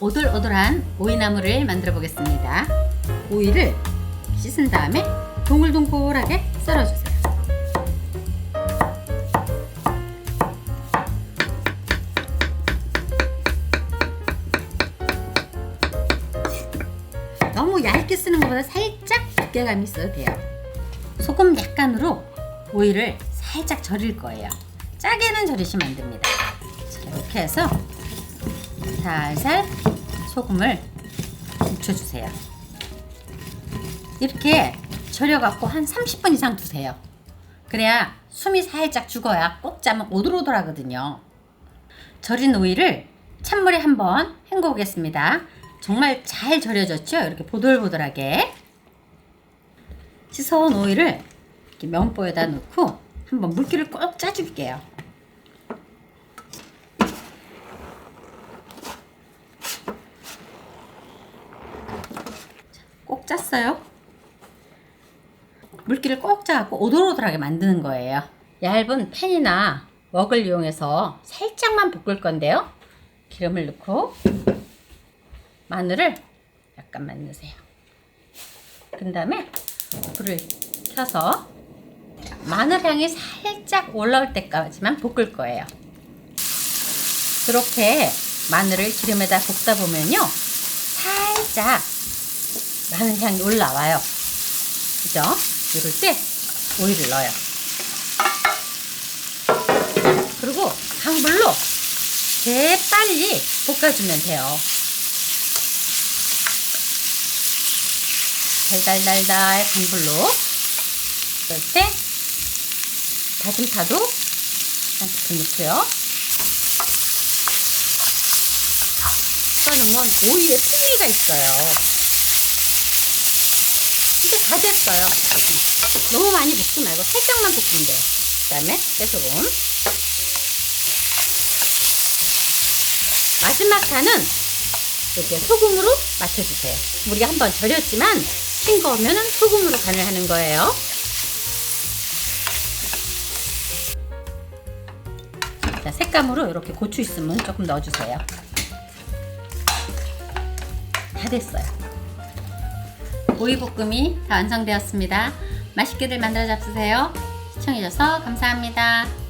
오돌오돌한 오이나물을 만들어 보겠습니다. 오이를 씻은 다음에 동글동글하게 썰어주세요. 너무 얇게 쓰는 것보다 살짝 두께감이 있어도 돼요. 소금 약간으로 오이를 살짝 절일 거예요. 짜게는 절이시면 안 됩니다. 자, 이렇게 해서 살살 소금을 묻혀주세요. 이렇게 절여갖고 한 30분 이상 두세요. 그래야 숨이 살짝 죽어야 꼭 짜면 오돌오돌 하거든요. 절인 오이를 찬물에 한번 헹궈 오겠습니다. 정말 잘 절여졌죠? 이렇게 보들보들하게. 씻어온 오이를 이렇게 면보에다 넣고 한번 물기를 꼭 짜줄게요. 짰어요. 물기를 꼭 짜고 오돌오돌하게 만드는 거예요. 얇은 팬이나 웍을 이용해서 살짝만 볶을 건데요. 기름을 넣고 마늘을 약간만 넣으세요. 그 다음에 불을 켜서 마늘 향이 살짝 올라올 때까지만 볶을 거예요. 그렇게 마늘을 기름에다 볶다 보면요. 살짝 마늘 향이 올라와요. 그죠? 이럴 때 오이를 넣어요. 그리고 강불로 재빨리 볶아주면 돼요. 달달달달 강불로 그럴 때 다진 파도 한 스푼 넣고요. 넣으면 오이에 풍미가 있어요. 이제 다 됐어요. 너무 많이 볶지 말고 살짝만 볶으면 돼요. 그 다음에 깨소금. 마지막 간은 이렇게 소금으로 맞춰주세요. 우리가 한번 절였지만 싱거우면 소금으로 간을 하는 거예요. 자, 색감으로 이렇게 고추 있으면 조금 넣어주세요. 다 됐어요. 오이볶음이 다 완성되었습니다. 맛있게들 만들어 잡수세요. 시청해주셔서 감사합니다.